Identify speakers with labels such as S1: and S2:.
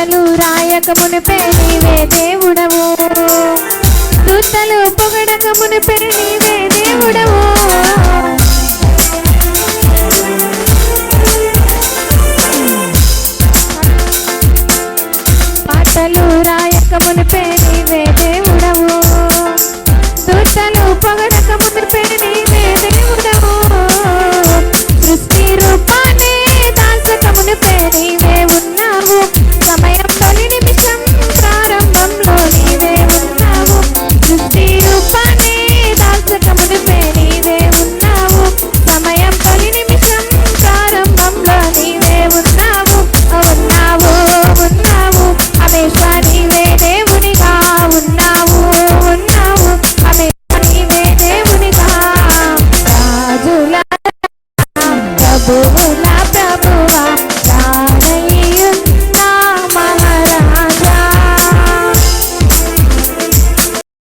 S1: పాటలు రాయక మునిపే నీవే దేవుడవు. దూతలు పొగడక మునిపే నీవే దేవుడవు. పాటలు రాయక మునిపే నీవే దేవుడవు. దూతలు పొగడక మునిపే Oh.